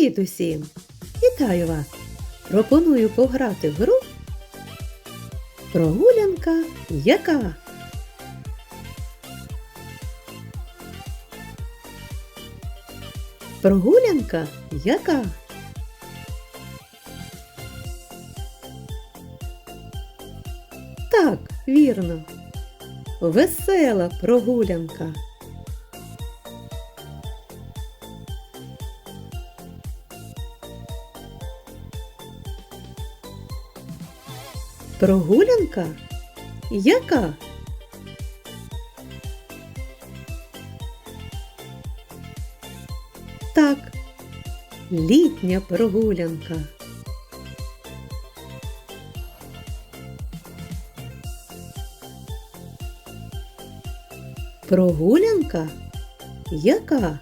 Привіт усім! Вітаю вас! Пропоную пограти в гру Прогулянка яка? Прогулянка яка? Так, вірно. Весела прогулянка. Прогулянка? Яка? Так, літня прогулянка. Прогулянка? Яка?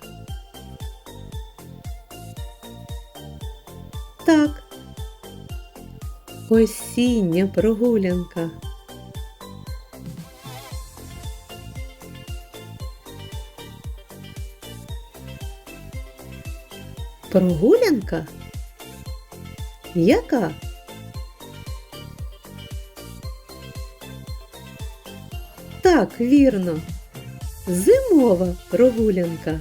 Так, Осіння прогулянка. Прогулянка? Яка? Так, вірно. Зимова прогулянка.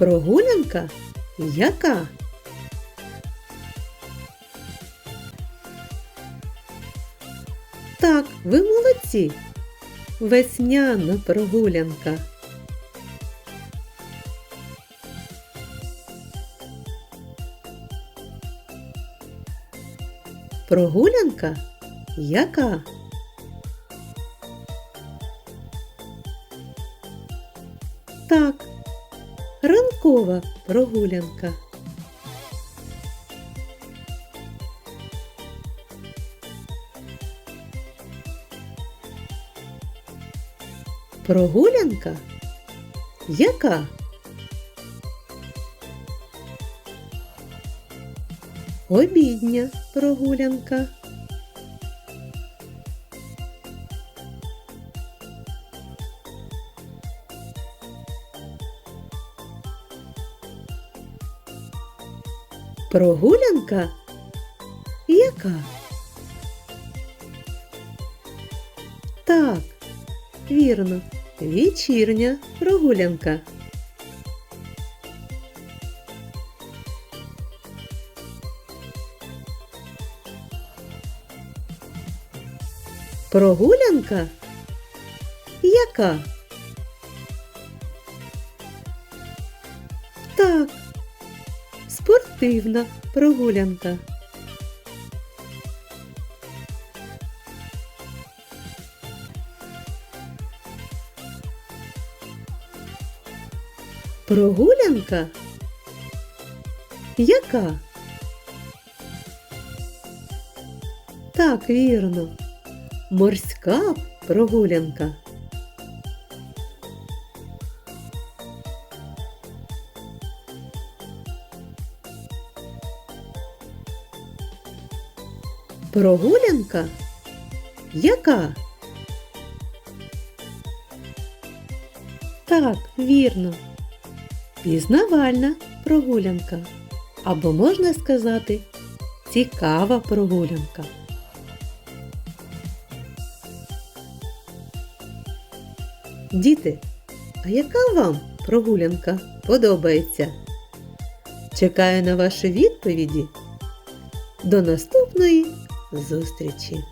Прогулянка? Яка? Так, ви молодці. Весняна прогулянка. Прогулянка? Яка? Так, ранкова прогулянка. Прогулянка? Яка? Обідня прогулянка. Прогулянка? Яка? Так, вірно, вечірня прогулянка. Прогулянка? Яка? Спортивна прогулянка. Прогулянка? Яка? Так, вірно. Морська прогулянка. Прогулянка? Яка? Так, вірно. Пізнавальна прогулянка. Або можна сказати цікава прогулянка. Діти, а яка вам прогулянка подобається? Чекаю на ваші відповіді. До наступної зустрічі!